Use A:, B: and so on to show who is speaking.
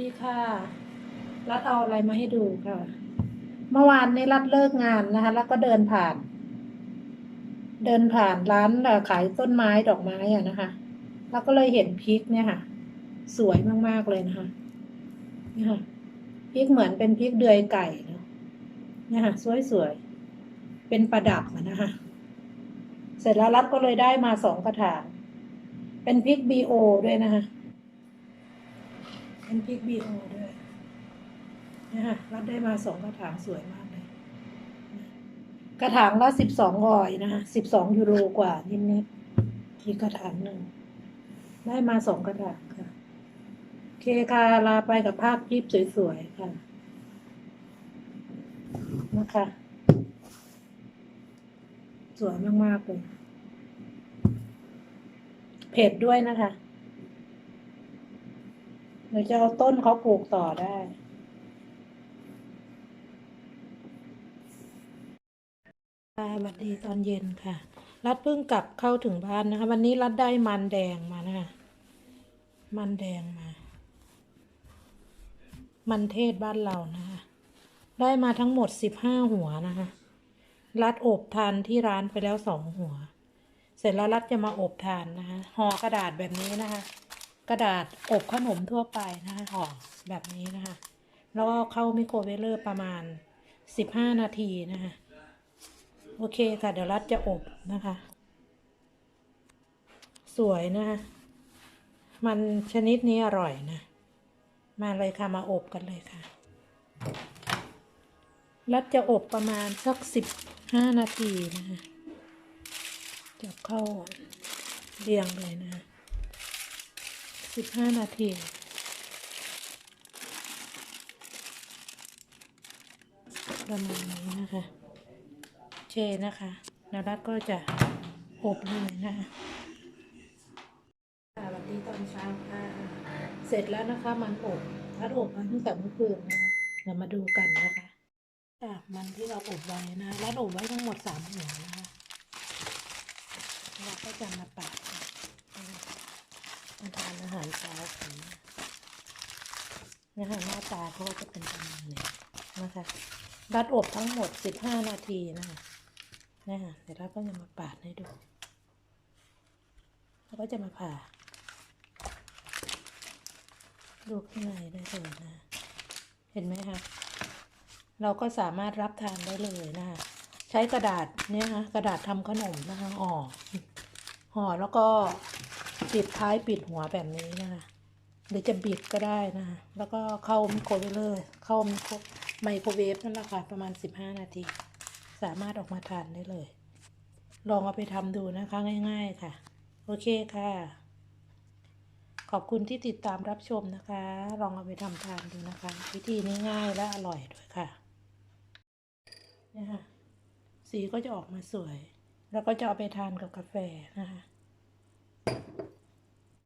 A: ดีค่ะ รัดเอาอะไรมาให้ดูค่ะ เมื่อวานนี้รัดเลิกงานนะคะ แล้วก็เดินผ่าน เดินผ่านร้านขายต้นไม้ดอกไม้อะนะคะ แล้วก็เลยเห็นพริกเนี่ยค่ะ สวยมากๆเลยนะคะนี่ค่ะพริกเหมือนเป็นพริกเดือยไก่เนาะนี่ค่ะสวยๆเป็นประดับนะคะ เสร็จแล้วรัดก็เลยได้มาสองกระถางเป็นพริกบีโอด้วยนะคะ เป็นพริกบีโอด้วยนะคะรัดได้มาสองกระถางสวยมากเลยกระถางละสิบสองออยนะคะสิบสองยูโรกว่านิดๆอีกกระถางหนึ่ง ได้มาสองกระถางค่ะ เคค่ะลาไปกับภาพคลิปสวยๆค่ะ นะคะ สวยมากๆเลยเผ็ดด้วยนะคะ เดี๋ยวจะเอาต้นเขาปลูกต่อได้ ค่ะสวัสดีตอนเย็นค่ะ รัดเพิ่งกลับเข้าถึงบ้านนะคะ วันนี้รัดได้มันแดงมานะคะ มันแดงมา มันเทศบ้านเรานะคะ ได้มาทั้งหมดสิบห้าหัวนะคะ รัดอบทานที่ร้านไปแล้วสองหัว เสร็จแล้วรัดจะมาอบทานนะคะ ห่อกระดาษแบบนี้นะคะ กระดาษอบขนมทั่วไปนะคะห่อแบบนี้นะคะ แล้วก็เข้าไมโครเวฟเวอร์ประมาณสิบห้านาทีนะคะ โอเคค่ะ เดี๋ยวรัดจะอบนะคะ สวยนะคะ มันชนิดนี้อร่อยนะ มาเลยค่ะ มาอบกันเลยค่ะ รัดจะอบประมาณสักสิบห้านาทีนะคะจับเข้าเรียงเลยนะคะ สิบห้านาทีประมาณนี้นะคะเคนะคะนารัตก็จะอบเลยนะคะสวัสดีตอนเช้าค่ะเสร็จแล้วนะคะ มันอบรัดอบมาตั้งแต่เมื่อคืนนะคะเรามาดูกันนะคะอะมันที่เราอบไว้นะรัดอบไว้ทั้งหมดสามหัวนะคะเราก็จะมาปาดกันมา ทานอาหารเช้ากันนะคะหน้าตาเขาจะเป็นประมาณนี้นะคะรัดอบทั้งหมดสิบห้านาทีนะคะนะคะเดี๋ยวเราก็จะมาปาดให้ดูแล้วก็จะมาผ่าดูข้างในได้เลยนะ เห็นไหมคะ เราก็สามารถรับทานได้เลยนะคะใช้กระดาษเนี่ยคะกระดาษทำขนมนะคะห่อห่อแล้วก็ ปิดท้ายปิดหัวแบบนี้นะคะหรือจะบิดก็ได้นะคะแล้วก็เข้าไมโครเวฟเลยเข้าไมโครไมโครเวฟนั่นแหละค่ะประมาณ 15 นาที สามารถออกมาทานได้เลย ลองเอาไปทำดูนะคะง่ายๆค่ะ โอเคค่ะ ขอบคุณที่ติดตามรับชมนะคะ ลองเอาไปทำทานดูนะคะ วิธีนี้ง่ายและอร่อยด้วยค่ะนี่ค่ะ สีก็จะออกมาสวย แล้วก็จะเอาไปทานกับกาแฟนะคะ